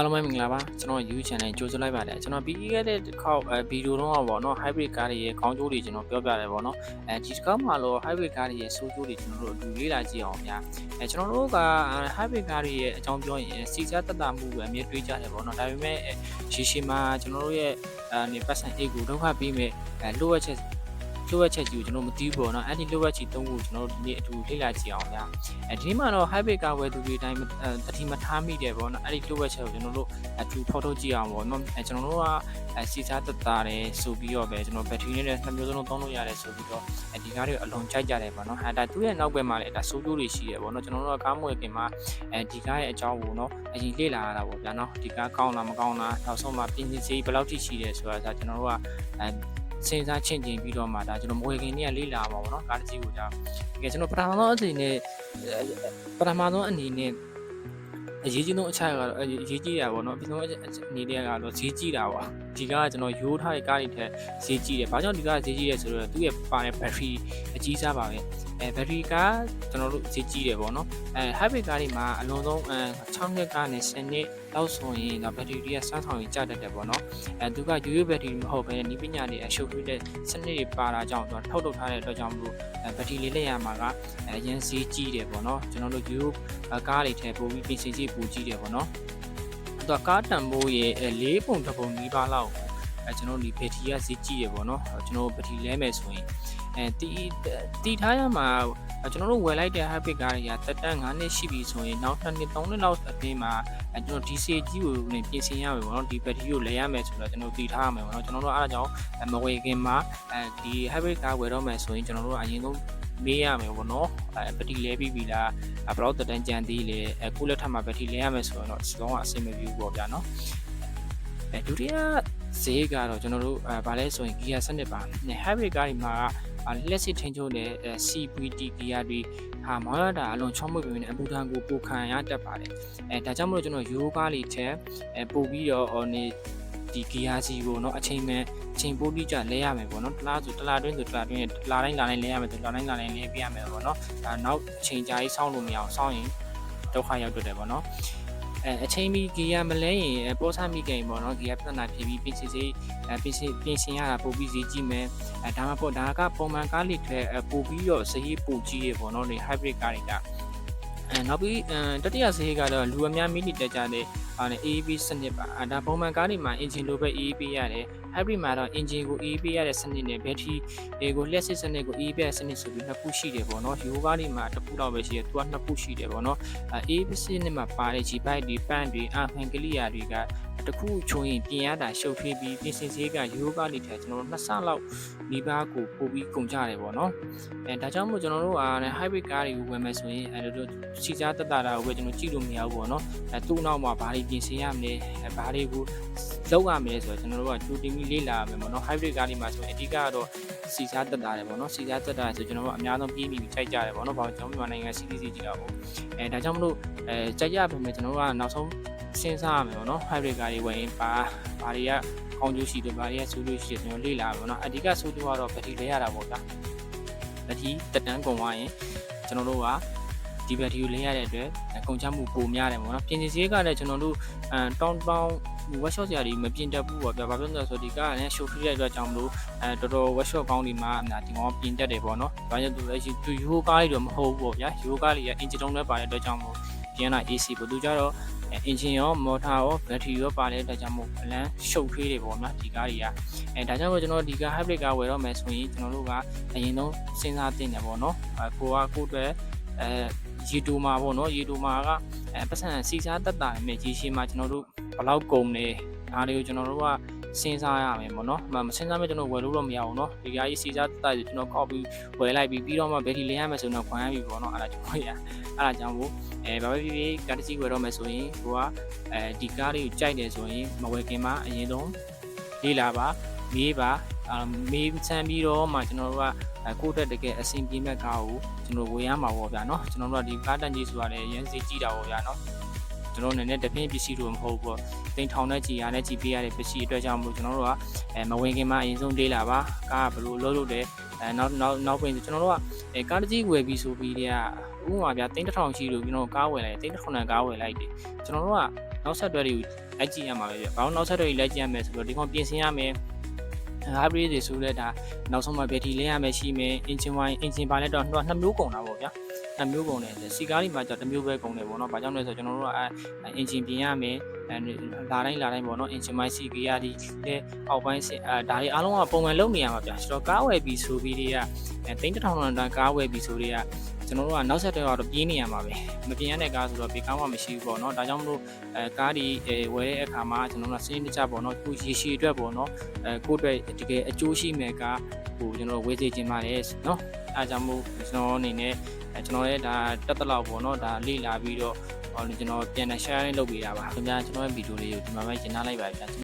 အားလုံးပဲမင်္ဂလာပါကျွန်တော် YouTube channel ကြိုဆိုလိုက်ပါတယ်ကျွန်တော်ပြီးခဲ့တဲ့တစ်ခေါက်အဲဗီဒီယိုတော့ပေါ့နော် hybrid ကားတွေရဲ့ခေါင်းကျိုးတွေကျွန်တော်ပြောပြတယ်ပေါ့နော်အဲဒီတစ်ခေါက်မှာတော့ hybrid ကားတွေရဲ့ဆိုးကျိုးတွေကျွန်တော်တို့အတူလေ့လာကြည့်အောင်များအဲကျွန်တော်တို့က hybrid ကားတွေရဲ့အကြောင်းပြောရင်စီစားတက်တာမှုပဲအမြဲတွေးကြတယ်ပေါ့နော်ဒါပေမဲ့ရှီရှီမှာကျွန်တော်တို့ရဲ့အနေပတ်စံအိတ်ကိုဒုက္ခပြီးမဲ့အဲလိုအပ်ချက် လိုအပ်ချက်ကြီးကိုကျွန်တော်မသိဘူးပေါ့နော်အဲ့ဒီလိုအပ်ချက်သုံးခုကျွန်တော်တို့ဒီနေ့အတူလေ့လာကြည့်အောင်များအဲဒီမှာတော့ hybrid ကားဝယ်သူတွေအတိုင်းတတိမထားမိတယ်ပေါ့နော်အဲ့ဒီလိုအပ်ချက်ကိုကျွန်တော်တို့အတူဖော်ထုတ်ကြည့်အောင်ပေါ့နော်အဲကျွန်တော်တို့ကအဲစီစားတက်တာတယ်ဆိုပြီးတော့ပဲကျွန်တော်ဘက်ထရီနဲ့နှစ်မျိုးစလုံးသုံးလို့ရတယ်ဆိုပြီးတော့အဲဒီကားတွေအလုံးကြိုက်ကြတယ်ပေါ့နော်အဲဒါသူ့ရဲ့နောက်ဘက်မှာလည်းဒါဆိုးကျိုးတွေရှိတယ်ပေါ့နော်ကျွန်တော်တို့ကကားမွေခင်မှာအဲဒီကားရဲ့အကြောင်းကိုနော်အရင်လေ့လာရတာပေါ့ဗျာနော်ဒီကားကောင်းလားမကောင်းလားနောက်ဆုံးမှာပြင်ဆင်စီဘယ်လောက်ထိရှိတယ်ဆိုတာဒါကျွန်တော်တို့ကအဲ စဉ်းစားချင့်ချိန်ပြီးတော့မှဒါကျွန်တော်မွေခင်နေ့ကလေ့လာမှာပေါ့နော်ကားတစ်စီးကိုဒါတကယ်ကျွန်တော်ပထမဆုံးအနေနဲ့ပထမဆုံးအနေနဲ့အရေးကြီးဆုံးအချက်ကတော့အရေးကြီးတာပေါ့နော်ပြီးဆုံးအနေနဲ့ကတော့ဈေးကြီးတာပေါ့ဒီကားကကျွန်တော်ရိုးထားတဲ့ကားတွေထက်ဈေးကြီးတယ်ဘာကြောင့်ဒီကားဈေးကြီးလဲဆိုတော့သူ့ရဲ့ပါတဲ့ battery အကြီးစားပါပဲ အဲ battery ကကျွန်တော်တို့ဈေးကြီးတယ်ပေါ့နော်အဲ hybrid ကားတွေမှာအလုံးစုံအဲ6နှစ်ကနေ10နှစ်လောက်ဆိုရင်တော့ battery တွေကစမ်းဆောင်ရင်ကျတတ်တယ်ပေါ့နော်အဲသူကရိုးရိုး battery မဟုတ်ဘဲနီးပညာတွေအရှုပ်ထွေးတဲ့စနစ်တွေပါတာကြောင့်သူကထုတ်လုပ်ထားတဲ့အတွက်ကြောင့်မလို့အဲ battery လေးလက်ရမှာကအရင်ဈေးကြီးတယ်ပေါ့နော်ကျွန်တော်တို့ရိုးကားတွေထည့်ပို့ပြီးပြင်ဆင်ကြီးပိုကြီးတယ်ပေါ့နော်သူကကားတန်ဖိုးရဲ့၄ပုံတစ်ပုံနီးပါးလောက်အဲကျွန်တော်ဒီဘက်ထရီကဈေးကြီးတယ်ပေါ့နော်ကျွန်တော်ဘက်ထရီလဲမယ်ဆိုရင် အဲတီတီထားရမှာကျွန်တော်တို့ဝယ်လိုက်တဲ့ hybrid ကားတွေကတက်တန်း9နှစ်ရှိပြီဆိုရင်နောက်2နှစ်3နှစ်လောက်အတွင်းမှာအဲကျွန်တော် DC ကြီးကိုနေပြင်ဆင်ရမယ်ပေါ့နော်ဒီဘက်ထရီကိုလဲရမယ်ဆိုတော့ကျွန်တော်တီထားရမယ်ပေါ့နော်ကျွန်တော်တို့အားကြောင့်မဝယ်ခင်မှာအဲဒီ hybrid ကားဝယ်တော့မယ်ဆိုရင်ကျွန်တော်တို့အရင်ဆုံးမေးရမယ်ပေါ့နော်အဲဘက်ထရီလဲပြီးပြီလားဘယ်တော့တက်တန်းကြံသေးလဲအခုလက်ထပ်မှာဘက်ထရီလဲရမယ်ဆိုတော့စလုံးကအဆင်မပြေဘူးပေါ့ဗျာနော်အဲဒုတိယဈေးကတော့ကျွန်တော်တို့အဲဗာလဲဆိုရင် gear စနစ်ပါ hybrid ကားတွေမှာ လက်စစ်ထင်းချိုးတဲ့ CVT gear တွေဟာမောင်းရတာအလွန်ချောမွေ့ပြီးနေအပူထံကိုပိုခံရတတ်ပါတယ်အဲဒါကြောင့်မလို့ကျွန်တော်ရိုးကားလေးချက်အဲပို့ပြီးတော့နေဒီ gear စီကိုเนาะအချိန်မဲ့အချိန်ပို့ပြီးကြလဲရမယ်ပေါ့နော်တလားဆိုတလားတွင်းဆိုတလားတွင်းတလားတိုင်းလာတိုင်းလဲရမယ်ဆိုတလားတိုင်းလာတိုင်းလဲပြရမယ်ပေါ့နော်ဒါနောက်အချိန်ကြာကြီးစောင့်လို့မရအောင်စောင့်ရင်ဒုက္ခရောက်တတ်တယ်ပေါ့နော် အဲအချိန်မီဂီယာမလဲရင်ပေါ်ဆမိကိန်ပေါ့နော်ဂီယာပြဿနာဖြစ်ပြီးပြင်ဆင်စေးအဲပြင်ဆင်ပြင်ဆင်ရတာပို့ပြီးဈေးကြီးမယ်အဲဒါမှပေါ့ဒါကပုံမှန်ကားလေးတွေပို့ပြီးတော့ဈေးပိုကြီးရေပေါ့နော်ဒီ hybrid ကားတွေကအဲနောက်ပြီးတတိယဈေးကတော့လူအများမိနစ်တက်ကြတဲ့ ဟာနဲ့ AEB စနစ်ပါအဲဒါပုံမှန်ကားတွေမှာ engine လိုပဲ AEB ရတယ် hybrid မှာတော့ engine ကို AEB ရတဲ့စနစ်နဲ့ battery တွေကိုလျှက်စစ်စနစ်ကို AEB ရတဲ့စနစ်ဆိုပြီးနှစ်ခုရှိတယ်ပေါ့နော်ဒီဟိုကားတွေမှာတစ်ခုတော့ပဲရှိတယ်သူကနှစ်ခုရှိတယ်ပေါ့နော်အဲ AEB စနစ်မှာပါတဲ့ G-bike တွေ pan တွေအာဖန်ကလိယာတွေကတခုချုံရင်ပြင်ရတာရှုပ်ထွေးပြီးပြင်ဆင်စည်းကရိုးကားလေးထဲကျွန်တော်တို့နှစ်ဆလောက်ဒီပါးကိုပို့ပြီးကုန်ကြတယ်ပေါ့နော်အဲဒါကြောင့်မို့ကျွန်တော်တို့က hybrid ကားတွေကိုဝယ်မယ်ဆိုရင်အဲလိုစီစားတက်တာကိုပဲကျွန်တော်ကြည့်လို့မရဘူးပေါ့နော်အဲသူ့နောက်မှာဘာတွေပြင်ဆင်ရမလဲအဲဘာတွေကိုလောက်ရမယ်ဆိုတော့ကျွန်တော်တို့ကတူတင်ပြီးလေ့လာရမယ်ပေါ့နော် hybrid ကားတွေမှာဆိုရင်အဓိကကတော့စီစားတက်တာတယ်ပေါ့နော်စီစားတက်တာဆိုကျွန်တော်တို့အများဆုံးပြေးပြီးကြိုက်ကြတယ်ပေါ့နော်ဘာလို့ကျွန်တော်မြန်မာနိုင်ငံ CDC ကြည့်တာပေါ့အဲဒါကြောင့်မလို့အဲကြိုက်ရပါမယ်ကျွန်တော်တို့ကနောက်ဆုံးစဉ်းစားရမယ်ပေါ့နော် hybrid ကားတွေဝယ်ရင်ပါဘာတွေကကောင်းကျိုးရှိတယ်ဘာတွေကဆိုးကျိုးရှိတယ်ကျွန်တော်လေ့လာရမယ်ပေါ့နော်အဓိကဆိုးကျိုးကတော့ဘက်ထရီလဲရတာပေါ့ဗျာဘက်ထရီတက်တန်းကုန်သွားရင်ကျွန်တော်တို့က ဒီဘက်ထရီကိုလဲရတဲ့အတွက်ကုန်ချမှုပိုများတယ်ပေါ့နော်ပြင်ဆင်စည်းကလည်းကျွန်တော်တို့အဲတောင်းတောင်း workshop ဆရာတွေမပြင်တတ်ဘူးပေါ့ဗျာ။ဘာဖြစ်လို့လဲဆိုတော့ဒီကလည်း show free တဲ့အတွက်ကြောင့်မလို့အဲတော်တော် workshop ကောင်းဒီမှာအများဒီကောင်ပြင်တတ်တယ်ပေါ့နော်။ဘာကြောင့်သူလဲရှိသူရိုးကားလေးတော့မဟုတ်ဘူးပေါ့ဗျာ။ရိုးကားလေးက engine တုံးနဲ့ပါတဲ့အတွက်ကြောင့်မို့ပြင်လာ AC ပေါ့သူကြတော့ engine ရော motor ရော battery ရောပါတဲ့အတွက်ကြောင့်မို့အလန်းရှုပ်ထွေးတယ်ပေါ့နော်ဒီကားတွေကအဲဒါကြောင့်မို့ကျွန်တော်ဒီကား hybrid ကားဝယ်တော့မယ်ဆိုရင်ကျွန်တော်တို့ကအရင်ဆုံးစဉ်းစားသင့်တယ်ပေါ့နော်။အဲကိုကကိုအတွက်အဲ ရေတူမာပေါ့နော်ရေတူမာကအဲပတ်စံစီစားတက်တာနဲ့ရေရှည်မှာကျွန်တော်တို့ဘလောက်ကုန်နေဒါတွေကိုကျွန်တော်တို့ကစဉ်းစားရမယ်ပေါ့နော်မစဉ်းစားမဲ့ကျွန်တော်ဝယ်လို့တော့မရအောင်နော်ဒီကားကြီးစီစားတက်တာကျွန်တော်ကောက်ပြီးဝယ်လိုက်ပြီးပြီးတော့မှဘယ်ဒီလဲရမယ်ဆိုတော့ခွန်ရပြီပေါ့နော်အဲ့ဒါကျွန်တော်ရအဲ့ဒါကြောင့်မို့အဲဘာပဲဖြစ်ဖြစ်ကားတစ်စီးဝယ်တော့မယ်ဆိုရင်ကိုကအဲဒီကားလေးကိုကြိုက်တယ်ဆိုရင်မဝယ်ခင်မှာအရင်ဆုံးလေးလာပါမေးပါအာ မေးချမ်းပြီးတော့မှကျွန်တော်တို့ကကိုယ့်တက်တကယ်အဆင်ပြေမဲ့ကားကိုကျွန်တော်ဝယ်ရမှာပေါ့ဗျာနော်ကျွန်တော်တို့ကဒီကားတန်ကြီးဆိုတာလည်းရန်စီကြည့်တာပေါ့ဗျာနော်ကျွန်တော်လည်းတပင်းပစ္စည်းတို့မဟုတ်ဘူးတိန်ထောင်နဲ့ကြည်ရနဲ့ကြည်ပေးရတဲ့ပစ္စည်းအတွက်ကြောင့်မို့ကျွန်တော်တို့ကအဲမဝင်ခင်မှာအရင်ဆုံးလေးလာပါကားကဘယ်လိုလုပ်လို့လဲအဲနောက်နောက်နောက်ပြင်ကျွန်တော်တို့ကအဲကားတစ်ကြီးဝယ်ပြီးဆိုပြီးတည်းကဥပမာဗျာတိန်းတစ်ထောင်ရှိလို့ကျွန်တော်ကားဝယ်လိုက်တိန်းတစ်ထောင်နဲ့ကားဝယ်လိုက်တယ်ကျွန်တော်တို့ကနောက်ဆက်တွဲတွေကိုလိုက်ကြည့်ရမှာပဲဗျဘာလို့နောက်ဆက်တွဲတွေလိုက်ကြည့်ရမယ်ဆိုတော့ဒီကောင်ပြင်ဆင်ရမယ် hybrid တွေဆိုလဲဒါနောက်ဆုံးမှ battery လဲရမယ်ရှိမယ် engine wine engine ပါလဲတော့နှစ်မျိုးကုန်တာပေါ့ဗျာနှစ်မျိုးကုန်တယ်စီကားတွေမှာကျတော့တစ်မျိုးပဲကုန်တယ်ပေါ့နော်ဘာကြောင့်လဲဆိုတော့ကျွန်တော်တို့ကအဲ engine ပြင်ရမယ်အဲလာတိုင်းလာတိုင်းပေါ့နော် engine wine စီကရဒီလဲအောက်ပိုင်းအဲဒါတွေအားလုံးကပုံမှန်လုပ်နေရမှာဗျာဆိုတော့ကားဝယ်ပြီးဆိုပြီးတွေကအဲတိန်းတစ်ထောင်လောက်တန်းကားဝယ်ပြီးဆိုတွေက ကျွန်တော်တို့ကနောက်ဆက်တွဲတော့ပြေးနေရမှာပဲမပြေးရတဲ့ကားဆိုတော့ပြေးကားမှမရှိဘူးပေါ့နော်ဒါကြောင့်မလို့အဲကားဒီအဲဝယ်တဲ့အခါမှာကျွန်တော်တို့ကစင်းတကြပေါ့နော်ကိုရေရှည်အတွက်ပေါ့နော်အဲကိုယ့်အတွက်တကယ်အကျိုးရှိမဲ့ကားဟိုကျွန်တော်ဝယ်စေချင်ပါတယ်နော်အဲဒါကြောင့်မို့ကျွန်တော်အနေနဲ့အဲကျွန်တော်ရဲ့ဒါတက်တလောက်ပေါ့နော်ဒါလေ့လာပြီးတော့ဟောကျွန်တော်ပြန်နဲ့ share လုပ်ပေးတာပါခင်ဗျာကျွန်တော်ရဲ့ဗီဒီယိုလေးကိုဒီမှာပဲကျင်းထားလိုက်ပါဗျာ